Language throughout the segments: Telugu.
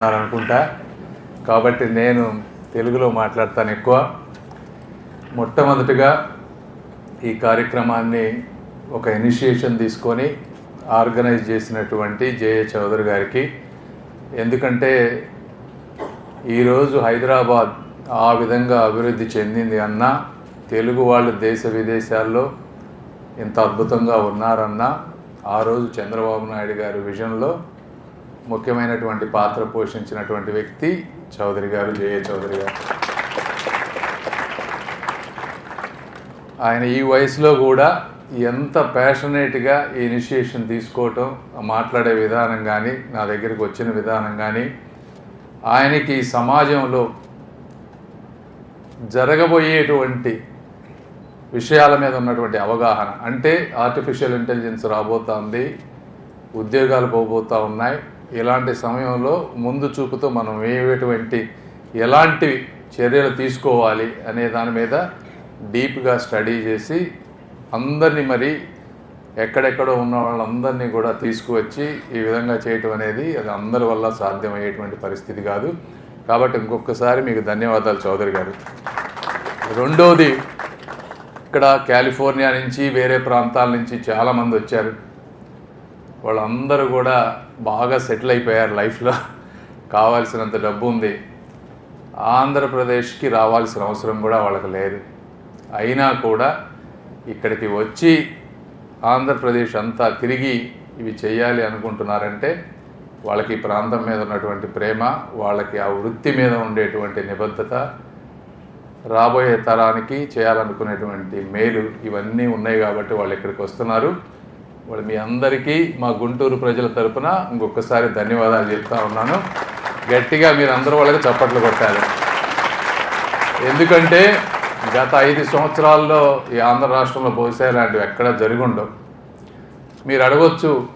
అనుకుంటా. కాబట్టి నేను తెలుగులో మాట్లాడతాను ఎక్కువ. మొట్టమొదటిగా ఈ కార్యక్రమాన్ని ఒక ఇనిషియేషన్ తీసుకొని ఆర్గనైజ్ చేసినటువంటి జేఏ చౌదరి గారికి. ఎందుకంటే ఈరోజు హైదరాబాద్ ఆ విధంగా అభివృద్ధి చెందింది అన్న తెలుగు వాళ్ళు దేశ విదేశాల్లో ఇంత అద్భుతంగా ఉన్నారన్న ఆ రోజు చంద్రబాబు నాయుడు గారి విజన్లో ముఖ్యమైనటువంటి పాత్ర పోషించినటువంటి వ్యక్తి చౌదరి గారు జయ చౌదరి గారు. ఆయన ఈ వయసులో కూడా ఎంత ప్యాషనేట్గా ఈ ఇనిషియేషన్ తీసుకోవటం మాట్లాడే విధానం కానీ నా దగ్గరికి వచ్చిన విధానం కానీ ఆయనకి సమాజంలో జరగబోయేటువంటి విషయాల మీద ఉన్నటువంటి అవగాహన. అంటే ఆర్టిఫిషియల్ ఇంటెలిజెన్స్ రాబోతోంది ఉద్యోగాలు పోబోతూ ఉన్నాయి ఇలాంటి సమయంలో ముందు చూపుతో మనం ఏటువంటి ఎలాంటి చర్యలు తీసుకోవాలి అనే దాని మీద డీప్గా స్టడీ చేసి అందరినీ మరి ఎక్కడెక్కడో ఉన్న వాళ్ళందరినీ కూడా తీసుకువచ్చి ఈ విధంగా చేయటం అనేది అది అందరి వల్ల సాధ్యమయ్యేటువంటి పరిస్థితి కాదు. కాబట్టి ఇంకొకసారి మీకు ధన్యవాదాలు చౌదరి గారు. రెండోది ఇక్కడ కాలిఫోర్నియా నుంచి వేరే ప్రాంతాల నుంచి చాలామంది వచ్చారు. వాళ్ళందరూ కూడా బాగా సెటిల్ అయిపోయారు లైఫ్లో. కావాల్సినంత డబ్బు ఉంది. ఆంధ్రప్రదేశ్కి రావాల్సిన అవసరం కూడా వాళ్ళకి లేదు. అయినా కూడా ఇక్కడికి వచ్చి ఆంధ్రప్రదేశ్ అంతా తిరిగి ఇవి చేయాలి అనుకుంటున్నారంటే వాళ్ళకి ప్రాంతం మీద ఉన్నటువంటి ప్రేమ వాళ్ళకి ఆ వృత్తి మీద ఉండేటువంటి నిబద్ధత రాబోయే తరానికి చేయాలనుకునేటువంటి మేలు ఇవన్నీ ఉన్నాయి కాబట్టి వాళ్ళు ఇక్కడికి వస్తున్నారు. వాళ్ళు మీ అందరికీ మా గుంటూరు ప్రజల తరపున ఇంకొకసారి ధన్యవాదాలు చెప్తా ఉన్నాను. గట్టిగా మీరు అందరూ వాళ్ళకి చప్పట్లు కొట్టాలి. ఎందుకంటే గత ఐదు సంవత్సరాల్లో ఈ ఆంధ్ర రాష్ట్రంలో బహుశా ఇలాంటివి ఎక్కడ జరుగుండవు. మీరు అడగొచ్చు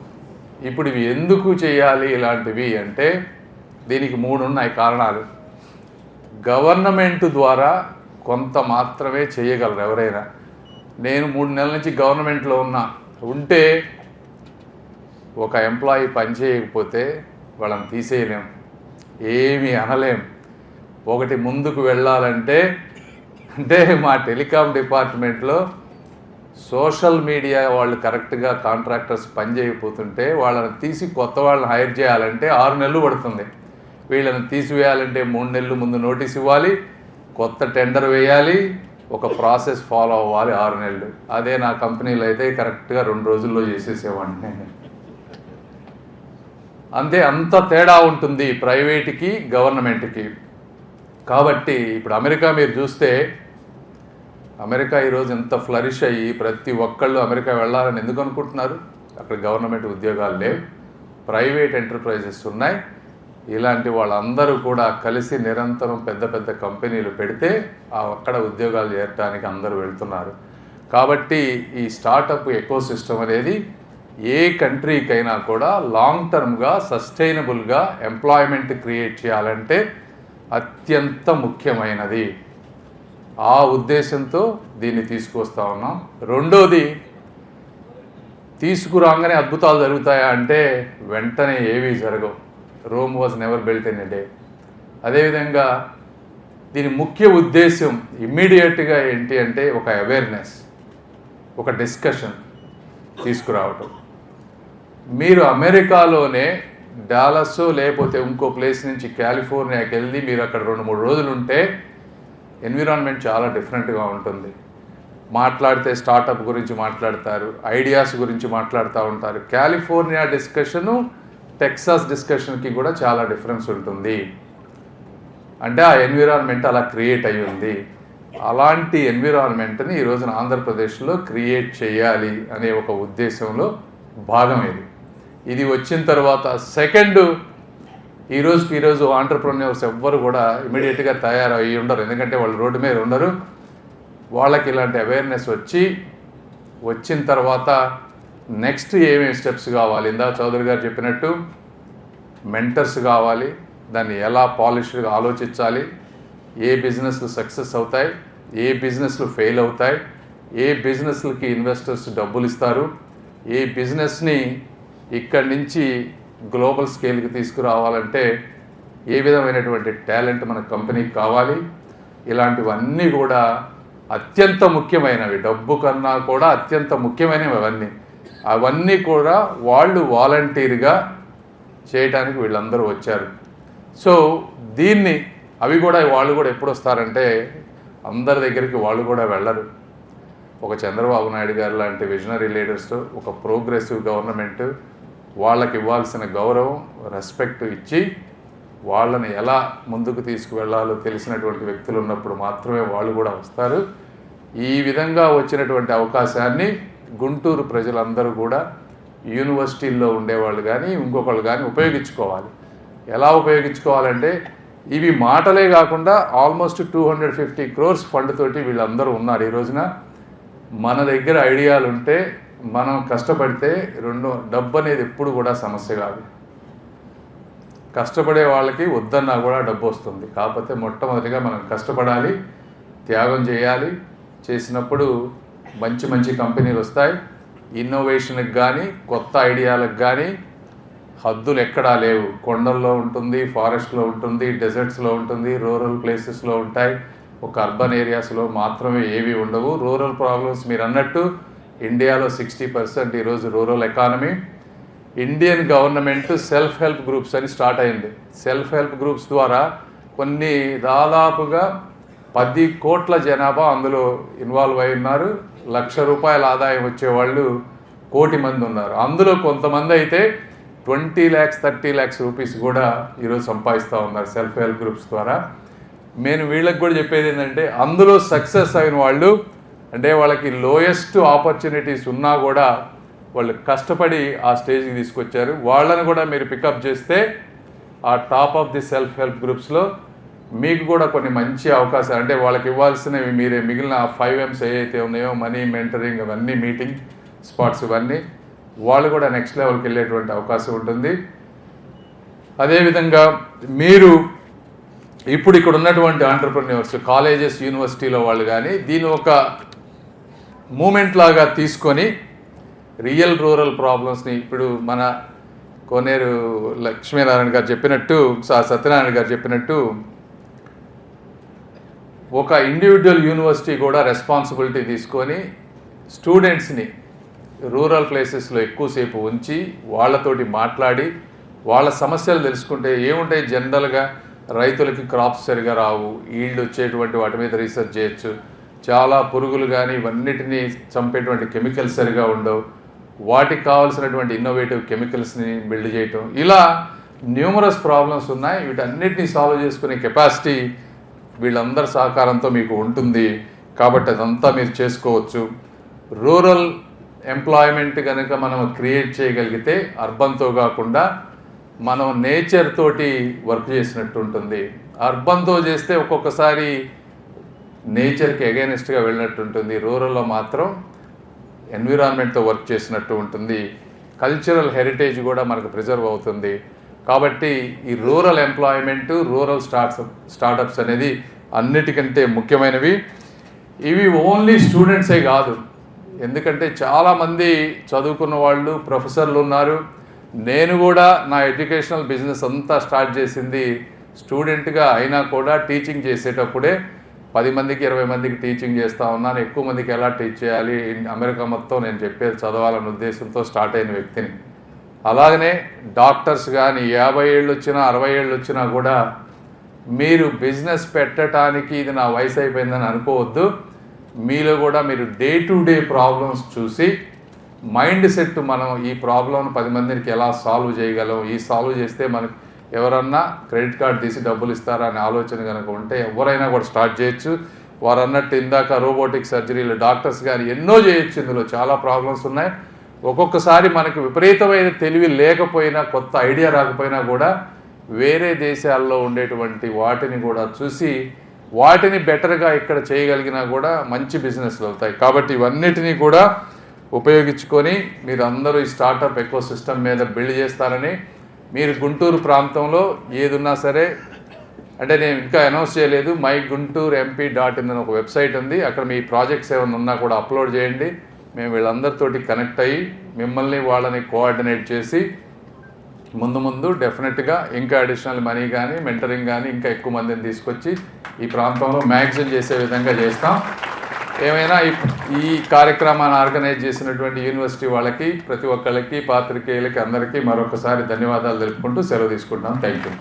ఇప్పుడు ఇవి ఎందుకు చేయాలి ఇలాంటివి అంటే దీనికి మూడు ఉన్నాయి కారణాలు. గవర్నమెంట్ ద్వారా కొంత మాత్రమే చేయగలరు ఎవరైనా. నేను మూడు నెలల నుంచి గవర్నమెంట్లో ఉన్నా. ఉంటే ఒక ఎంప్లాయీ పని చేయకపోతే వాళ్ళని తీసేయలేం. ఏమీ అనలేం. ఒకటి ముందుకు వెళ్ళాలంటే అంటే మా టెలికాం డిపార్ట్మెంట్లో సోషల్ మీడియా వాళ్ళు కరెక్ట్గా కాంట్రాక్టర్స్ పని చేయకపోతుంటే వాళ్ళని తీసి కొత్త వాళ్ళని హైర్ చేయాలంటే ఆరు నెలలు పడుతుంది. వీళ్ళని తీసివేయాలంటే మూడు నెలలు ముందు నోటీస్ ఇవ్వాలి కొత్త టెండర్ వేయాలి ఒక ప్రాసెస్ ఫాలో అవ్వాలి ఆరు నెలలు. అదే నా కంపెనీలో అయితే కరెక్ట్గా రెండు రోజుల్లో చేసేసేవాడిని అంతే అంత తేడా ఉంటుంది ప్రైవేట్కి గవర్నమెంట్కి. కాబట్టి ఇప్పుడు అమెరికా మీరు చూస్తే అమెరికా ఈరోజు ఎంత ఫ్లరిష్ అయ్యి ప్రతి ఒక్కళ్ళు అమెరికా వెళ్ళాలని ఎందుకు అనుకుంటున్నారు? అక్కడ గవర్నమెంట్ ఉద్యోగాలు లేవు. ప్రైవేట్ ఎంటర్ప్రైజెస్ ఉన్నాయి. ఇలాంటి వాళ్ళందరూ కూడా కలిసి నిరంతరం పెద్ద పెద్ద కంపెనీలు పెడితే ఆ అక్కడ ఉద్యోగాలు చేరటానికి అందరూ వెళ్తున్నారు. కాబట్టి ఈ స్టార్టప్ ఎకో సిస్టమ్ అనేది ఏ కంట్రీకైనా కూడా లాంగ్ టర్మ్గా సస్టైనబుల్గా ఎంప్లాయ్మెంట్ క్రియేట్ చేయాలంటే అత్యంత ముఖ్యమైనది. ఆ ఉద్దేశంతో దీన్ని తీసుకొస్తా ఉన్నాం. రెండోది తీసుకురాగానే అద్భుతాలు జరుగుతాయా అంటే వెంటనే ఏవీ జరగవు. Rome was never built in a day. అదేవిధంగా దీని ముఖ్య ఉద్దేశం ఇమ్మీడియట్గా ఏంటి అంటే ఒక అవేర్నెస్ ఒక డిస్కషన్ తీసుకురావటం. మీరు అమెరికాలోనే డాలస్ లేకపోతే ఇంకో ప్లేస్ నుంచి కాలిఫోర్నియాకి వెళ్ళి మీరు అక్కడ రెండు మూడు రోజులు ఉంటే ఎన్విరాన్మెంట్ చాలా డిఫరెంట్గా ఉంటుంది. మాట్లాడితే స్టార్టప్ గురించి మాట్లాడతారు ఐడియాస్ గురించి మాట్లాడుతూ ఉంటారు. కాలిఫోర్నియా డిస్కషను టెక్సాస్ డిస్కషన్కి కూడా చాలా డిఫరెన్స్ ఉంటుంది. అంటే ఆ ఎన్విరాన్మెంట్ అలా క్రియేట్ అయ్యి ఉంది. అలాంటి ఎన్విరాన్మెంట్ని ఈ రోజున ఆంధ్రప్రదేశ్లో క్రియేట్ చేయాలి అనే ఒక ఉద్దేశంలో భాగం ఇది ఇది వచ్చిన తర్వాత సెకండ్ ఈ రోజుకి ఈరోజు ఆంటర్ప్రెన్యూర్స్ ఎవ్వరు కూడా ఇమీడియట్గా తయారయ్యి ఉండరు. ఎందుకంటే వాళ్ళు రోడ్డు మీద ఉండరు. వాళ్ళకి ఇలాంటి అవేర్నెస్ వచ్చి వచ్చిన తర్వాత నెక్స్ట్ ఏమేమి స్టెప్స్ కావాలి? ఇందా చౌదరి గారు చెప్పినట్టు మెంటర్స్ కావాలి దాన్ని ఎలా పాలిష్డ్గా ఆలోచించాలి ఏ బిజినెస్లు సక్సెస్ అవుతాయి ఏ బిజినెస్లు ఫెయిల్ అవుతాయి ఏ బిజినెస్లకి ఇన్వెస్టర్స్ డబ్బులు ఇస్తారు ఏ బిజినెస్ని ఇక్కడి నుంచి గ్లోబల్ స్కేల్కి తీసుకురావాలంటే ఏ విధమైనటువంటి టాలెంట్ మన కంపెనీకి కావాలి? ఇలాంటివన్నీ కూడా అత్యంత ముఖ్యమైనవి. డబ్బు కన్నా కూడా అత్యంత ముఖ్యమైనవి అవన్నీ. అవన్నీ కూడా వాళ్ళు వాలంటీర్గా చేయటానికి వీళ్ళందరూ వచ్చారు. సో దీన్ని అవి కూడా వాళ్ళు కూడా ఎప్పుడు వస్తారంటే అందరి దగ్గరికి వాళ్ళు కూడా వెళ్ళరు. ఒక చంద్రబాబు నాయుడు గారు లాంటి విజనరీ లీడర్స్ ఒక ప్రోగ్రెసివ్ గవర్నమెంట్ వాళ్ళకి ఇవ్వాల్సిన గౌరవం రెస్పెక్ట్ ఇచ్చి వాళ్ళని ఎలా ముందుకు తీసుకువెళ్ళాలో తెలిసినటువంటి వ్యక్తులు ఉన్నప్పుడు మాత్రమే వాళ్ళు కూడా వస్తారు. ఈ విధంగా వచ్చినటువంటి అవకాశాన్ని గుంటూరు ప్రజలందరూ కూడా యూనివర్సిటీల్లో ఉండేవాళ్ళు కానీ ఇంకొకళ్ళు కానీ ఉపయోగించుకోవాలి. ఎలా ఉపయోగించుకోవాలంటే ఇవి మాటలే కాకుండా almost two hundred fifty crores fund తోటి వీళ్ళందరూ ఉన్నారు. ఈ రోజున మన దగ్గర ఐడియాలు ఉంటే మనం కష్టపడితే రెండు డబ్బు అనేది ఎప్పుడు కూడా సమస్య కాదు. కష్టపడే వాళ్ళకి వద్దన్నా కూడా డబ్బు వస్తుంది. కాకపోతే మొట్టమొదటిగా మనం కష్టపడాలి త్యాగం చేయాలి. చేసినప్పుడు మంచి మంచి కంపెనీలు వస్తాయి. ఇన్నోవేషన్కి కానీ కొత్త ఐడియాలకు కానీ హద్దులు ఎక్కడా లేవు. కొండల్లో ఉంటుంది ఫారెస్ట్లో ఉంటుంది డెజర్ట్స్లో ఉంటుంది రూరల్ ప్లేసెస్లో ఉంటాయి. ఒక అర్బన్ ఏరియాస్లో మాత్రమే ఏవి ఉండవు. రూరల్ ప్రాబ్లమ్స్ మీరు అన్నట్టు ఇండియాలో సిక్స్టీ పర్సెంట్ ఈరోజు rural economy. Indian government self help groups అని స్టార్ట్ అయింది. సెల్ఫ్ హెల్ప్ గ్రూప్స్ ద్వారా కొన్ని దాదాపుగా పది కోట్ల జనాభా అందులో ఇన్వాల్వ్ అయి ఉన్నారు. లక్ష రూపాయల ఆదాయం వచ్చేవాళ్ళు కోటి మంది ఉన్నారు. అందులో కొంతమంది అయితే twenty lakhs thirty lakhs rupees కూడా ఈరోజు సంపాదిస్తూ ఉన్నారు సెల్ఫ్ హెల్ప్ గ్రూప్స్ ద్వారా. నేను వీళ్ళకి కూడా చెప్పేది ఏంటంటే అందులో సక్సెస్ అయిన వాళ్ళు అంటే వాళ్ళకి లోయెస్ట్ ఆపర్చునిటీస్ ఉన్నా కూడా వాళ్ళు కష్టపడి ఆ స్టేజ్కి తీసుకొచ్చారు. వాళ్ళని కూడా మీరు పికప్ చేస్తే ఆ top of the self help గ్రూప్స్లో మీకు కూడా కొన్ని మంచి అవకాశాలు అంటే వాళ్ళకి ఇవ్వాల్సినవి మీరే మిగిలిన ఫైవ్ ఎమ్స్ ఏవైతే ఉన్నాయో మనీ మెంటరింగ్ అవన్నీ మీటింగ్ స్పాట్స్ ఇవన్నీ వాళ్ళు కూడా నెక్స్ట్ లెవెల్కి వెళ్ళేటువంటి అవకాశం ఉంటుంది. అదేవిధంగా మీరు ఇప్పుడు ఇక్కడ ఉన్నటువంటి ఆంటర్ప్రిన్యూర్స్ కాలేజెస్ యూనివర్సిటీలో వాళ్ళు కానీ దీని ఒక మూమెంట్ లాగా తీసుకొని రియల్ రూరల్ ప్రాబ్లమ్స్ని ఇప్పుడు మన కోనేరు లక్ష్మీనారాయణ గారు చెప్పినట్టు సత్యనారాయణ గారు చెప్పినట్టు ఒక ఇండివిజువల్ యూనివర్సిటీ కూడా రెస్పాన్సిబిలిటీ తీసుకొని స్టూడెంట్స్ని రూరల్ ప్లేసెస్లో ఎక్కువసేపు ఉంచి వాళ్ళతోటి మాట్లాడి వాళ్ళ సమస్యలు తెలుసుకుంటే ఏముంటాయి జనరల్గా రైతులకి క్రాప్స్ సరిగా రావు ఈల్డ్ వచ్చేటువంటి వాటి మీద రీసెర్చ్ చేయొచ్చు. చాలా పురుగులు కానీ ఇవన్నిటిని చంపేటువంటి కెమికల్స్ సరిగా ఉండవు. వాటికి కావాల్సినటువంటి ఇన్నోవేటివ్ కెమికల్స్ని బిల్డ్ చేయటం. ఇలా న్యూమరస్ ప్రాబ్లమ్స్ ఉన్నాయి. వీటన్నిటిని సాల్వ్ చేసుకునే కెపాసిటీ వీళ్ళందరి సహకారంతో మీకు ఉంటుంది కాబట్టి అదంతా మీరు చేసుకోవచ్చు. రూరల్ ఎంప్లాయ్మెంట్ కనుక మనం క్రియేట్ చేయగలిగితే అర్బన్తో కాకుండా మనం నేచర్ తోటి వర్క్ చేసినట్టు ఉంటుంది. అర్బన్తో చేస్తే ఒక్కొక్కసారి నేచర్కి అగైనెస్ట్గా వెళ్ళినట్టు ఉంటుంది. రూరల్లో మాత్రం ఎన్విరాన్మెంట్తో వర్క్ చేసినట్టు ఉంటుంది. కల్చరల్ హెరిటేజ్ కూడా మనకు ప్రిజర్వ్ అవుతుంది. కాబట్టి ఈ rural employment rural starts startups అనేది అన్నిటికంటే ముఖ్యమైనవి. ఇవి ఓన్లీ స్టూడెంట్సే కాదు. ఎందుకంటే చాలామంది చదువుకున్న వాళ్ళు ప్రొఫెసర్లు ఉన్నారు. నేను కూడా నా ఎడ్యుకేషనల్ బిజినెస్ అంతా స్టార్ట్ చేసింది స్టూడెంట్గా అయినా కూడా టీచింగ్ చేసేటప్పుడే. పది మందికి ఇరవై మందికి టీచింగ్ చేస్తూ ఉన్నాను. ఎక్కువ మందికి ఎలా టీచ్ చేయాలి? అమెరికా మొత్తం నేను చెప్పేది చదవాలనే ఉద్దేశంతో స్టార్ట్ అయిన వ్యక్తిని. అలాగనే డాక్టర్స్ కానీ యాభై ఏళ్ళు వచ్చినా అరవై ఏళ్ళు వచ్చినా కూడా మీరు బిజినెస్ పెట్టడానికి ఇది నా వయసు అయిపోయిందని అనుకోవద్దు. మీలో కూడా మీరు డే టు డే ప్రాబ్లమ్స్ చూసి మైండ్ సెట్ మనం ఈ ప్రాబ్లంను పది మందికి ఎలా సాల్వ్ చేయగలం? ఈ సాల్వ్ చేస్తే మనకు ఎవరన్నా క్రెడిట్ కార్డ్ తీసి డబ్బులు ఇస్తారా అనే ఆలోచన కనుక ఉంటే ఎవరైనా కూడా స్టార్ట్ చేయొచ్చు. వారు అన్నట్టు ఇందాక రోబోటిక్ సర్జరీలు డాక్టర్స్ కానీ ఎన్నో చేయొచ్చు. ఇందులో చాలా ప్రాబ్లమ్స్ ఉన్నాయి. ఒక్కొక్కసారి మనకి విపరీతమైన తెలివి లేకపోయినా కొత్త ఐడియా రాకపోయినా కూడా వేరే దేశాల్లో ఉండేటువంటి వాటిని కూడా చూసి వాటిని బెటర్గా ఇక్కడ చేయగలిగినా కూడా మంచి బిజినెస్లు అవుతాయి. కాబట్టి ఇవన్నిటినీ కూడా ఉపయోగించుకొని మీరు అందరూ ఈ స్టార్టప్ ఎకో సిస్టమ్ మీద బిల్డ్ చేస్తారని మీరు గుంటూరు ప్రాంతంలో ఏదున్నా సరే అంటే నేను ఇంకా అనౌన్స్ చేయలేదు my Guntur MP dot in అని ఒక వెబ్సైట్ ఉంది. అక్కడ మీ ప్రాజెక్ట్స్ ఏమైనా ఉన్నా కూడా అప్లోడ్ చేయండి. మేము వీళ్ళందరితోటి కనెక్ట్ అయ్యి మిమ్మల్ని వాళ్ళని కోఆర్డినేట్ చేసి ముందు ముందు డెఫినెట్గా ఇంకా అడిషనల్ మనీ కానీ మెంటరింగ్ కానీ ఇంకా ఎక్కువ మందిని తీసుకొచ్చి ఈ ప్రాంతంలో మ్యాగ్జిన్ చేసే విధంగా చేస్తాం. ఏమైనా ఈ ఈ కార్యక్రమాన్ని ఆర్గనైజ్ చేసినటువంటి యూనివర్సిటీ వాళ్ళకి ప్రతి ఒక్కళ్ళకి పాత్రికేయులకి అందరికీ మరొకసారి ధన్యవాదాలు తెలుపుకుంటూ సెలవు తీసుకుంటున్నాం. Thank you